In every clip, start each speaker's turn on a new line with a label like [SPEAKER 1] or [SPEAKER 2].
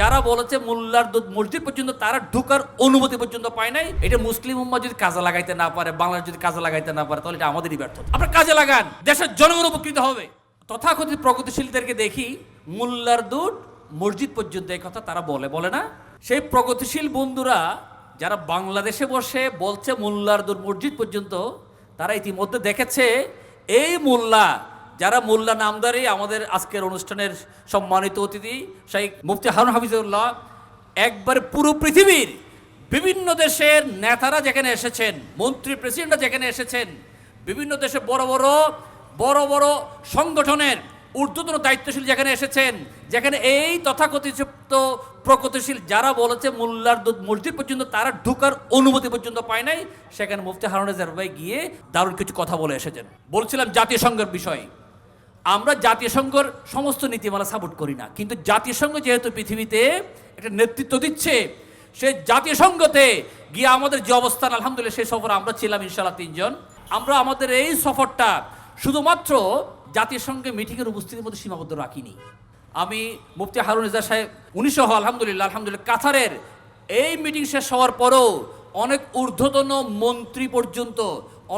[SPEAKER 1] যারা বলেছে মোল্লার মসজিদ পর্যন্ত তারা ঢুকার অনুমতি পর্যন্ত পায় নাই। এটা মুসলিম উম্মা যদি কাজে লাগাইতে না পারে, বাংলাদেশ যদি কাজে লাগাইতে না পারে, তাহলে এটা আমাদেরই ব্যর্থ আপনার কাজে লাগান, দেশের জনগণ উপকৃত হবে। তথাকথিত প্রগতিশীলদেরকে দেখি, মোল্লার দুধ মসজিদ পর্যন্ত এই কথা তারা বলে বলে না। সেই প্রগতিশীল বন্ধুরা যারা বাংলাদেশে বসে বলছে মোল্লার দুধ মসজিদ পর্যন্ত, তারা ইতিমধ্যে দেখেছে, এই মোল্লা যারা মোল্লা নামদারি আমাদের আজকের অনুষ্ঠানের সম্মানিত অতিথি শাইখ মুফতি হারুন হাফিজুল্লাহ, একবার পুরো পৃথিবীর বিভিন্ন দেশের নেতারা যেখানে এসেছেন, মন্ত্রী প্রেসিডেন্টরা যেখানে এসেছেন, বিভিন্ন দেশে বড় বড় বড় বড় সংগঠনের ঊর্ধ্বতন দায়িত্বশীল যেখানে এসেছেন, যেখানে এই তথাকথিত প্রগতিশীল যারা বলেছে মোল্লার মসজিদ পর্যন্ত, তারা ঢুকার অনুমতি পর্যন্ত পায় নাই, সেখানে মুফতি হারুন ভাই গিয়ে দারুণ কিছু কথা বলে এসেছেন। বলছিলাম জাতীয় সংঘের বিষয়। আমরা জাতীয় সংঘর সমস্ত নীতিমালা সাপোর্ট করি না। কিন্তু জাতীয় সংঘ যেহেতু পৃথিবীতে একটা নেতৃত্ব দিচ্ছে, সে জাতীয় সংঘতে গিয়ে আমাদের যে অবস্থান, আলহামদুলিল্লাহ সেই সফর আমরা ছিলাম ইনশাল্লাহ তিনজন। আমরা আমাদের এই সফরটা শুধুমাত্র জাতীয় সংঘে মিটিংয়ের উপস্থিতির মধ্যে সীমাবদ্ধ রাখিনি। আমি মুফতি হারুন ইজা সাহেব উনিশশো আলহামদুলিল্লাহ আলহামদুলিল্লাহ কাতারের এই মিটিং শেষ হওয়ার পরও অনেক ঊর্ধ্বতন মন্ত্রী পর্যন্ত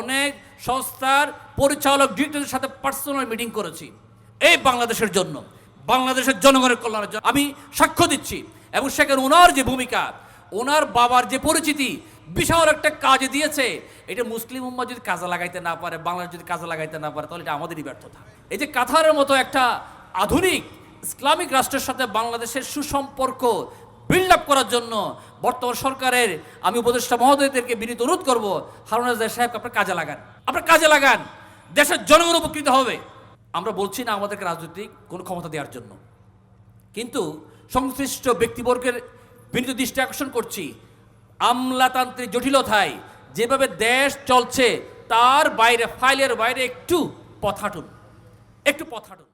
[SPEAKER 1] অনেক সংস্থার পরিচালক ডিরেক্টরের সাথে পার্সোনাল মিটিং করেছি। এই বাংলাদেশের জন্য, বাংলাদেশের জনগণের কল্যাণের জন্য আমি সাক্ষ্য দিচ্ছি। এবং সেখানে ওনার যে ভূমিকা, ওনার বাবার যে পরিচিতি, বিশাল একটা কাজে দিয়েছে। এটা মুসলিম উম্মা যদি কাজে লাগাইতে না পারে, বাংলাদেশ যদি কাজে লাগাইতে না পারে, তাহলে এটা আমাদেরই ব্যর্থতা। এই যে কাতারের মতো একটা আধুনিক ইসলামিক রাষ্ট্রের সাথে বাংলাদেশের সুসম্পর্ক বিল্ড আপ করার জন্য বর্তমান সরকারের আমি উপদেষ্টা মহোদয়দেরকে বিনীত অনুরোধ করব, হারুন রাজাক সাহেবকে আপনার কাজে লাগান। আপনার কাজে লাগান। দেশের জনগণ উপকৃত হবে। আমরা বলছি না আমাদেরকে রাজনৈতিক কোনো ক্ষমতা দেওয়ার জন্য। কিন্তু সংশ্লিষ্ট ব্যক্তিবর্গের বিনীত দৃষ্টি আকর্ষণ করছি। আমলাতান্ত্রিক জটিলতায় যেভাবে দেশ চলছে, তার বাইরে, ফাইলের বাইরে একটু পথ হাঁটুন। একটু পথ হাঁটুন।